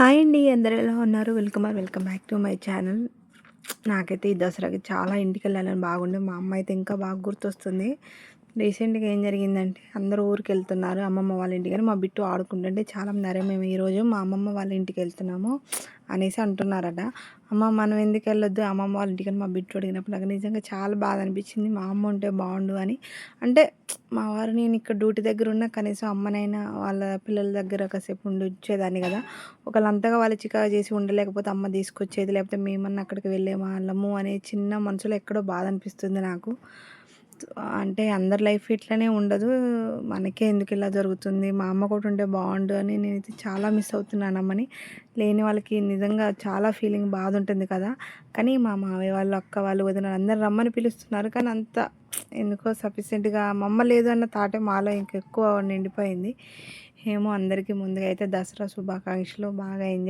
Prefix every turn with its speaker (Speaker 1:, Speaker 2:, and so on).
Speaker 1: Hi అండి అందరు ఎలా ఉన్నారు? Welcome are welcome back to my channel. నాకైతే ఈ దసరాకి చాలా ఇంటికి వెళ్ళాలని బాగుండే మా అమ్మ అయితే ఇంకా బాగా గుర్తొస్తుంది. రీసెంట్గా ఏం జరిగిందంటే అందరూ ఊరికి వెళ్తున్నారు అమ్మమ్మ వాళ్ళ ఇంటికి మా బిట్టు ఆడుకుంటుంటే చాలా నరే. మేము ఈరోజు మా అమ్మమ్మ వాళ్ళ ఇంటికి వెళ్తున్నాము అనేసి అంటున్నారట. అమ్మ మనం ఎందుకు వెళ్ళొద్దు? అమ్మమ్మ వాళ్ళ ఇంటికి మా బిట్టు అడిగినప్పుడు నాకు నిజంగా చాలా బాధ అనిపించింది. మా అమ్మ ఉంటే బాగుండు అని. అంటే మా వారు నేను ఇక్కడ డ్యూటీ దగ్గర ఉన్న కనీసం అమ్మనైనా వాళ్ళ పిల్లల దగ్గర కాసేపు ఉండి వచ్చేదాన్ని కదా. ఒకళ్ళంతగా వాళ్ళు చికా చేసి ఉండలేకపోతే అమ్మ తీసుకొచ్చేది లేకపోతే మేమన్నా అక్కడికి వెళ్ళే వాళ్ళము అనే చిన్న మనసులో ఎక్కడో బాధ అనిపిస్తుంది నాకు. అంటే అందరి లైఫ్ ఇట్లనే ఉండదు. మనకే ఎందుకు ఇలా జరుగుతుంది? మా అమ్మ కూడా ఉంటే బాగుండు అని నేనైతే చాలా మిస్ అవుతున్నాను అమ్మని లేని వాళ్ళకి నిజంగా చాలా ఫీలింగ్ బాధ ఉంటుంది కదా. కానీ మా మావయ్య వాళ్ళు అక్క వాళ్ళు వదిన అందరు రమ్మని పిలుస్తున్నారు. కానీ అంత ఎందుకో సఫిషియెంట్గా మా అమ్మ లేదు అన్న తాటే మాలో ఇంకెక్కువ నిండిపోయింది. ఏమో అందరికీ ముందుగా అయితే దసరా శుభాకాంక్షలు. బాగా ఎంజాయ్